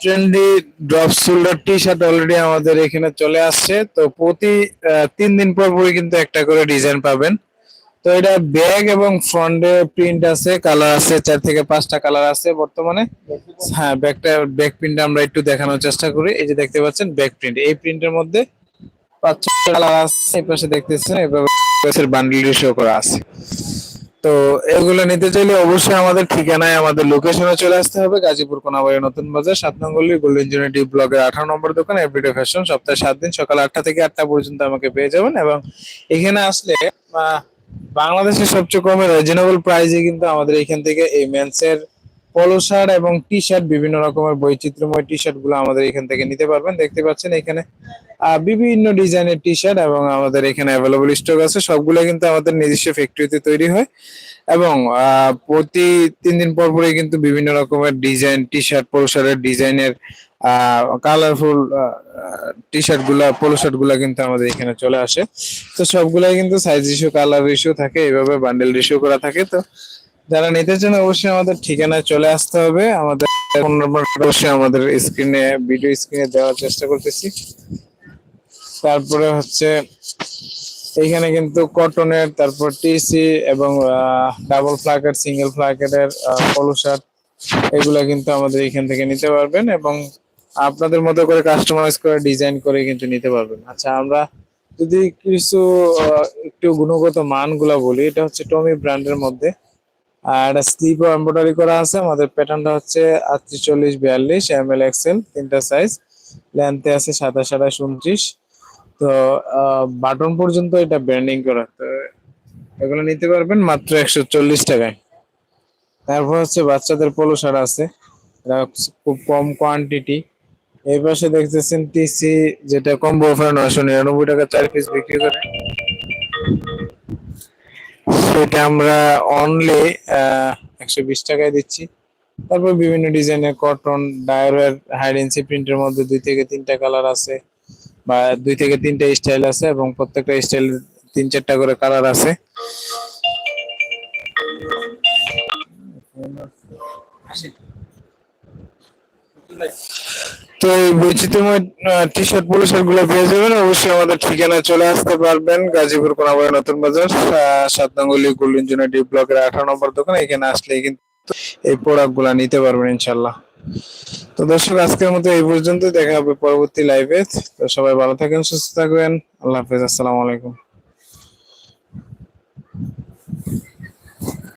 Trendy drop shoulder T shirt already আমাদের এখানে চলে আসছে। তো প্রতি তিন দিন পর পরই কিন্তু একটা করে ডিজাইন পাবেন। তো এটা ব্যাগ এবং ফ্রন্টে প্রিন্ট আছে কালার আছে, চার থেকে পাঁচটা কালার আছে বর্তমানে। হ্যাঁ ব্যাগটা ব্যাক প্রিন্ট আমরা একটু দেখানোর চেষ্টা করি। এই যে দেখতে পাচ্ছেন ব্যাক প্রিন্ট এই প্রিন্টের মধ্যে পাঁচ কালার আছে, এই পাশে দেখতেছেন, এভাবে বান্ডিল শো করা আছে। তো এগুলো নিতে চাইলে অবশ্যই আমাদের ঠিকানায় আমাদের লোকেশনে চলে আসতে হবে। গাজীপুর কোনাবাড়ি নতুন বাজার, সাত নম্বরলি গোল্ডেন জুনিটি ব্লগের আঠারো নম্বর দোকান এভরিডে ফ্যাশন সপ্তাহে সাত দিন, সকাল আটটা থেকে আটটা পর্যন্ত আমাকে পেয়ে যাবেন এবং এখানে আসলে বাংলাদেশের সবচেয়ে কমে রিজনেবল প্রাইসে কিন্তু আমাদের এখান থেকে এই মেন্সের পলো শার্ট এবং টি শার্ট বিভিন্ন রকমের বৈচিত্র্যময় টি শার্টগুলো আমাদের এখান থেকে নিতে পারবেন। দেখতে পাচ্ছেন এখানে বিভিন্ন ডিজাইনের টি শার্ট এবং আমাদের এখানে অ্যাভেলেবল স্টক আছে। সবগুলো কিন্তু আমাদের নিজস্ব ফ্যাক্টরিতে তৈরি হয় এবং প্রতি তিন দিন পর পরে কিন্তু বিভিন্ন রকমের ডিজাইন টি শার্ট পোলো শার্টের ডিজাইনের কালারফুল টি শার্টগুলা পোলো শার্টগুলা কিন্তু আমাদের এখানে চলে আসে। তো সবগুলাই কিন্তু সাইজ ইস্যু কালার ইস্যু থাকে। এইভাবে বান্ডেল ইস্যু করা থাকে। তো যারা নিতে চান অবশ্যই আমাদের ঠিকানায় চলে আসতে হবে। আমাদের ফোন নম্বর অবশ্যই আমাদের স্ক্রিনে ভিডিও স্ক্রিনে দেওয়ার চেষ্টা করতেছি। তারপরে হচ্ছে, এইখানে কিন্তু কটনের তারপর টিসি এবং ডাবল ফ্ল্যাকেট সিঙ্গেল ফ্ল্যাকেটের পলো শার্ট এগুলা কিন্তু আমাদের এখান থেকে নিতে পারবেন এবং আপনাদের মতো করে কাস্টমাইজ করে ডিজাইন করে কিন্তু নিতে পারবেন। আচ্ছা আমরা যদি কিছু একটু গুণগত মানগুলা বলি, এটা হচ্ছে টমি ব্র্যান্ডের মধ্যে। আর এটা স্লিপ এমব্রয়ডারি করা আছে। আমাদের হচ্ছে বিয়াল্লিশ এম এল সাইজ আছে সাতাশ তো বাটন পর্যন্ত এটা ব্র্যান্ডিং করা। তো, এগুলো নিতে পারবেন মাত্র একশো চল্লিশ টাকায়। তারপর হচ্ছে বাচ্চাদের পোলো শার্ট আছে। খুব কম কোয়ান্টিটি এই পাশে দেখতেছেন টিসি যেটা কম্বো অফার নয়শো নিরানব্বই টাকা, চার পিস বিক্রি করে। সেটা আমরা অনলি একশো বিশ টাকায় দিচ্ছি। তারপর বিভিন্ন ডিজাইনের কটন ডায়ারের হাইডেন্সি প্রিন্টের মধ্যে দুই থেকে তিনটা কালার আছে বা দুই থেকে তিনটা স্টাইল আছে এবং প্রত্যেকটা স্টাইল তিন চারটা করে কালার আছে। তো এই বৈচিত্র্যময় টি শার্ট পোলো শার্টগুলো পেয়ে যাবেন। অবশ্যই আমাদের ঠিকানায় চলে আসতে পারবেন। গাজীপুর কোনাবাড়ি নতুন বাজার সাত নাঙ্গুলি গোল্ডেন জুনাইটি ব্লকের আঠারো নম্বর দোকান। এখানে আসলে কিন্তু এই প্রোডাক্টগুলা নিতে পারবেন ইনশাল্লাহ তো দর্শক, আজকের মতো এই পর্যন্ত দেখা হবে পরবর্তী লাইভে তো সবাই ভালো থাকেন, সুস্থ থাকবেন। আল্লাহ হাফেজ। আসসালামু আলাইকুম।